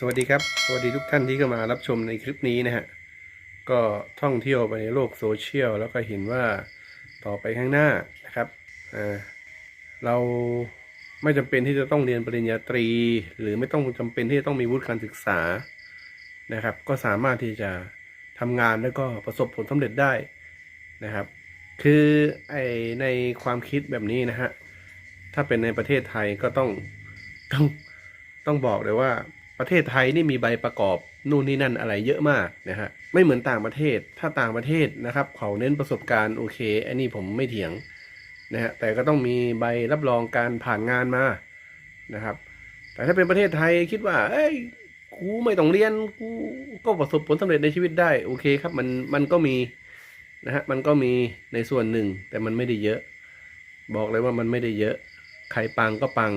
สวัสดีครับ สวัสดีทุกท่านที่เข้ามารับชมในคลิปนี้นะฮะ ก็ท่องเที่ยวไปในโลกโซเชียลแล้วก็เห็นว่าต่อไปข้างหน้านะครับเราไม่จำเป็นที่จะต้องเรียนปริญญาตรี หรือไม่ต้องจำเป็นที่จะต้องมีวุฒิการศึกษานะครับ ก็สามารถที่จะทำงานแล้วก็ประสบผลสำเร็จได้นะครับ คือไอในความคิดแบบนี้นะฮะถ้าเป็นในประเทศไทยก็ต้องต้องต้องบอกเลยว่า ประเทศไทยนี่มีใบประกอบนู่นนี่นั่นอะไรเยอะมากนะฮะไม่เหมือนต่างประเทศถ้าต่างประเทศนะครับ เขาเน้นประสบการณ์โอเคอันนี้ผมไม่เถียงนะฮะแต่ก็ต้องมีใบรับรองการผ่านงานมานะครับ แต่ถ้าเป็นประเทศไทยคิดว่า เอ้ยกูไม่ต้องเรียนกูก็ประสบผลสำเร็จในชีวิตได้โอเคครับมันมันก็มีนะฮะมันก็มีในส่วนหนึ่ง แต่มันไม่ได้เยอะ บอกเลยว่ามันไม่ได้เยอะ ใครปังก็ปัง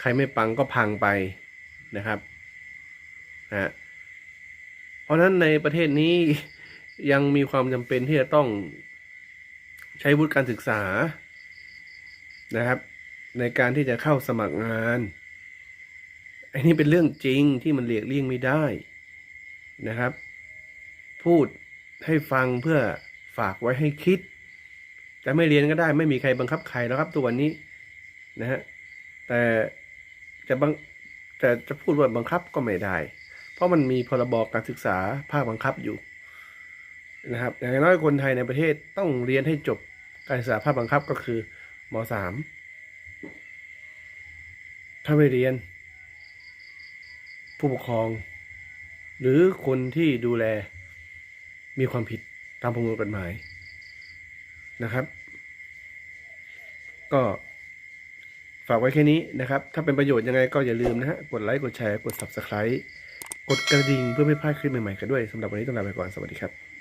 ใครไม่ปังก็พังไป นะครับนะฮะเพราะฉะนั้นในประเทศนี้ยังมีความจำเป็นที่จะต้องใช้วุฒิการศึกษานะครับ ในการที่จะเข้าสมัครงานอันนี้เป็นเรื่องจริงที่มันเลียกเลี่ยงไม่ได้นะครับ พูดให้ฟังเพื่อฝากไว้ให้คิด จะไม่เรียนก็ได้ไม่มีใครบังคับใครแล้วครับ ตัวนี้นะฮะแต่จะบัง แต่จะพูดว่าบังคับก็ไม่ได้ เพราะมันมีพรบการศึกษาภาคบังคับอยู่นะครับอย่างน้อยคนไทยในประเทศต้องเรียนให้จบการศึกษาภาคบังคับก็คือมสามถ้าไม่เรียน ผู้ปกครอง หรือคนที่ดูแลมีความผิดตามประมวลกฎหมายนะครับ ก็ ฝากไว้แค่นี้นะครับ ถ้าเป็นประโยชน์ยังไงก็อย่าลืมนะฮะ กดไลค์ กดแชร์ กด Subscribe กดกระดิ่งเพื่อไม่พลาดคลิปใหม่ๆกันด้วยสำหรับวันนี้ต้องลาไปก่อน สวัสดีครับ